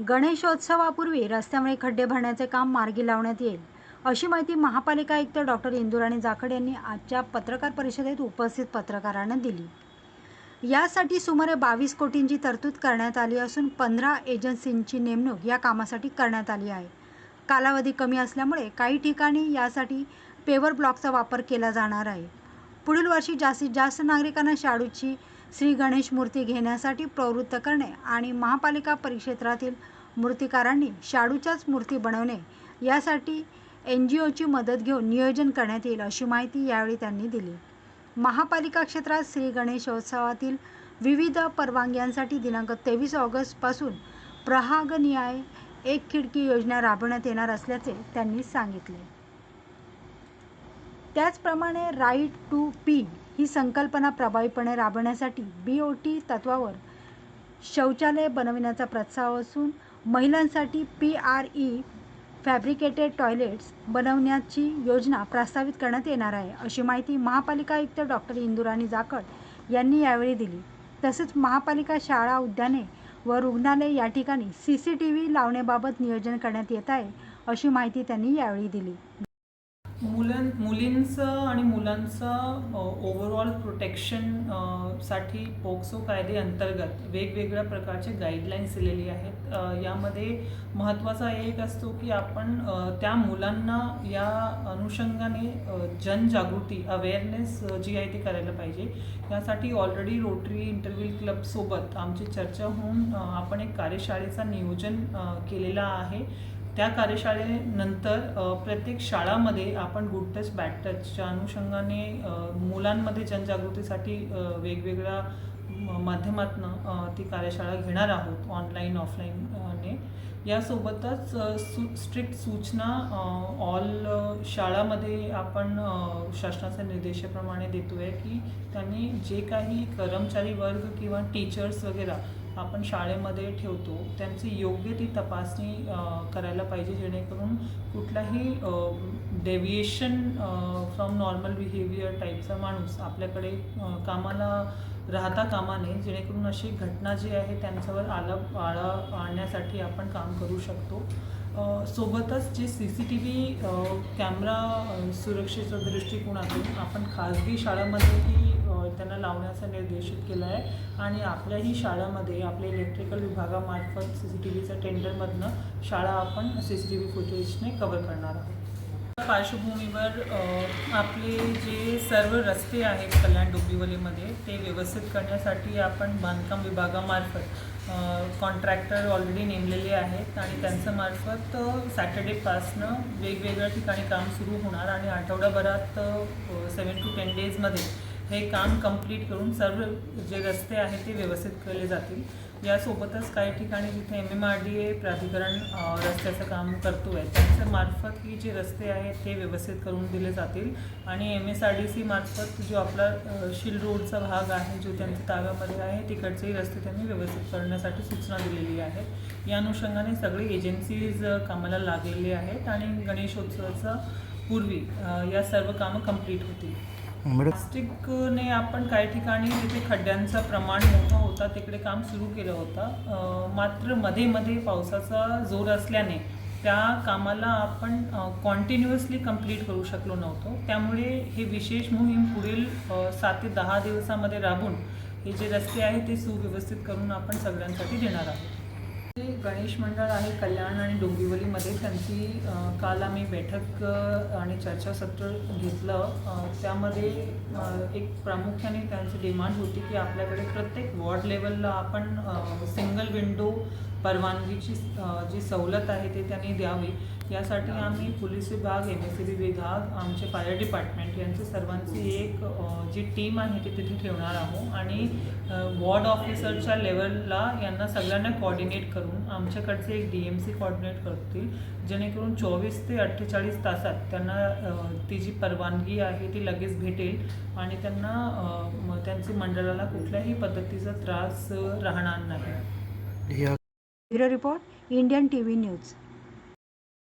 गणेशोत्सवापूर्वी रस्त्यामुळे खड्डे भरण्याचे काम मार्गी लावण्यात येईल अशी माहिती महापालिका आयुक्त डॉक्टर इंदुराणी जाखड यांनी आजच्या पत्रकार परिषदेत उपस्थित पत्रकारांना दिली. यासाठी सुमारे बावीस कोटींची तरतूद करण्यात आली असून पंधरा एजन्सींची नेमणूक या कामासाठी करण्यात आली आहे. कालावधी कमी असल्यामुळे काही ठिकाणी यासाठी पेवर ब्लॉकचा वापर केला जाणार आहे. पुढील वर्षी जास्तीत जास्त नागरिकांना शाडूची श्री गणेश मूर्ती घेण्यासाठी प्रवृत्त करणे आणि महापालिका परिक्षेत्रातील मूर्तिकारांनी शाडूच्याच मूर्ती बनवणे यासाठी एन जी ओची मदत घेऊन नियोजन करण्यात येईल अशी माहिती यावेळी त्यांनी दिली. महापालिका क्षेत्रात श्री गणेशोत्सवातील विविध परवानग्यांसाठी दिनांक तेवीस ऑगस्टपासून प्रहागनियाय एक खिडकी योजना राबवण्यात येणार असल्याचे त्यांनी सांगितले. त्याचप्रमाणे राईट टू पी ही संकल्पना प्रभावीपणे राबवण्यासाठी बी ओ टी तत्वावर शौचालय बनविण्याचा प्रस्ताव असून महिलांसाठी P R E fabricated toilets बनवण्याची योजना प्रस्तावित करण्यात येणार आहे अशी माहिती महापालिका आयुक्त डॉक्टर इंदुराणी जाखड यांनी यावेळी दिली. तसेच महापालिका शाळा उद्याने व रुग्णालय या ठिकाणी सी सी टी व्ही लावण्याबाबत नियोजन करण्यात येत आहे अशी माहिती त्यांनी यावेळी दिली. मुलं मुलींचं आणि मुलांचं ओव्हरऑल प्रोटेक्शनसाठी पोक्सो कायदे अंतर्गत वेगवेगळ्या प्रकारचे गाईडलाईन्स दिलेली आहेत. यामध्ये महत्त्वाचा एक असतो की आपण त्या मुलांना या अनुषंगाने जनजागृती अवेअरनेस जी आहे ती करायला पाहिजे. यासाठी ऑलरेडी रोटरी इंटरव्ह्यू क्लबसोबत आमची चर्चा होऊन आपण एक कार्यशाळेचा नियोजन केलेला आहे. त्या कार्यशाळेनंतर प्रत्येक शाळामध्ये आपण गुड टच बॅड टचच्या अनुषंगाने मुलांमध्ये जनजागृतीसाठी वेगवेगळ्या माध्यमातून माध्यमातनं ती कार्यशाळा घेणार आहोत ऑनलाईन ऑफलाईनने यासोबतच सु स्ट्रिक्ट सूचना ऑल शाळामध्ये आपण शासनाच्या निर्देशाप्रमाणे देतो आहे की त्यांनी जे काही कर्मचारी वर्ग किंवा टीचर्स वगैरे आपण शाळेमध्ये ठेवतो त्यांची योग्य ती तपासणी करायला पाहिजे जेणेकरून कुठलाही डेव्हिएशन फ्रॉम नॉर्मल बिहेवियर टाईपचा माणूस आपल्याकडे कामाला राहता कामा नये जेणेकरून अशी घटना जी आहे त्यांच्यावर आला आळा आणण्यासाठी आपण काम करू शकतो. सोबतच जे C C T V camera सुरक्षेचा सुरक्षेच्या दृष्टिकोनातून आपण खाजगी शाळांमध्येही त्यांना लावण्याचा निर्देशित केला आहे. आणि आपल्याही शाळामध्ये आपल्या इलेक्ट्रिकल विभागामार्फत सी सी टी व्हीच्या टेंडरमधनं शाळा आपण सी सी टी व्ही फुटेजने कव्हर करणार आहोत. पार्श्वभूमीवर आपले जे सर्व रस्ते आहेत कल्याण डोंबिवलीमध्ये ते व्यवस्थित करण्यासाठी आपण बांधकाम विभागामार्फत कॉन्ट्रॅक्टर ऑलरेडी नेमलेले आहेत आणि त्यांचं मार्फत सॅटर्डेपासनं वेगवेगळ्या ठिकाणी काम सुरू होणार आणि आठवड्याभरात सेवन टू टेन डेजमध्ये हे काम कंप्लीट करून सर्व जे रस्ते आहेत ते व्यवस्थित केले जातील. यासोबतच काही ठिकाणी जिथे M M R D A प्राधिकरण रस्त्याचं काम करतो आहे त्यांच्या मार्फत ही जे रस्ते आहेत ते व्यवस्थित करून दिले जातील. आणि M S R D C मार्फत जो आपला शिल रोडचा भाग आहे जो त्यांच्या ताब्यामध्ये आहे तिकडचेही रस्ते त्यांनी व्यवस्थित करण्यासाठी सूचना दिलेली आहे. या अनुषंगाने सगळे एजन्सीज कामाला लागलेले आहेत आणि गणेशोत्सवाचा पूर्वी या सर्व कामं कंप्लीट होतील. प्लास्टिकने आपण काही ठिकाणी तिथे खड्ड्यांचं प्रमाण मोठा होता तिकडे काम सुरू केलं होतं. मात्रमध्ये मध्ये पावसाचा जोर असल्याने त्या कामाला आपण कॉन्टिन्युअसली कंप्लीट करू शकलो नव्हतो. त्यामुळे हे विशेष मोहीम पुढील सात ते दहा दिवसामध्ये राबून हे जे रस्ते आहेत ते सुव्यवस्थित करून आपण सगळ्यांसाठी देणार आहोत. गणेश मंडळ आहे कल्याण आणि डोंबिवलीमध्ये त्यांची काल आम्ही बैठक आणि चर्चासत्र घेतलं. त्यामध्ये एक प्रामुख्याने त्यांची डिमांड होती की आपल्याकडे प्रत्येक वॉर्ड लेवलला आपण सिंगल विंडो परवानगीची जी सवलत आहे ते त्यांनी द्यावी. यासाठी आम्ही पोलीस विभाग एम एस सी बी विभाग आमचे फायर डिपार्टमेंट यांची सर्वांची एक जी टीम आहे ती तिथे ठेवणार आहोत. आणि वॉर्ड ऑफिसरच्या लेवलला यांना सगळ्यांना कॉर्डिनेट करून आमच्याकडचे एक डी एम सी कॉर्डिनेट करतील जेणेकरून चोवीस ते अठ्ठेचाळीस तासात त्यांना ती जी परवानगी आहे ती लगेच भेटेल आणि त्यांना अ, त्यांच्या मंडळाला कुठल्याही पद्धतीचा त्रास राहणार नाही. Bureau report Indian T V news.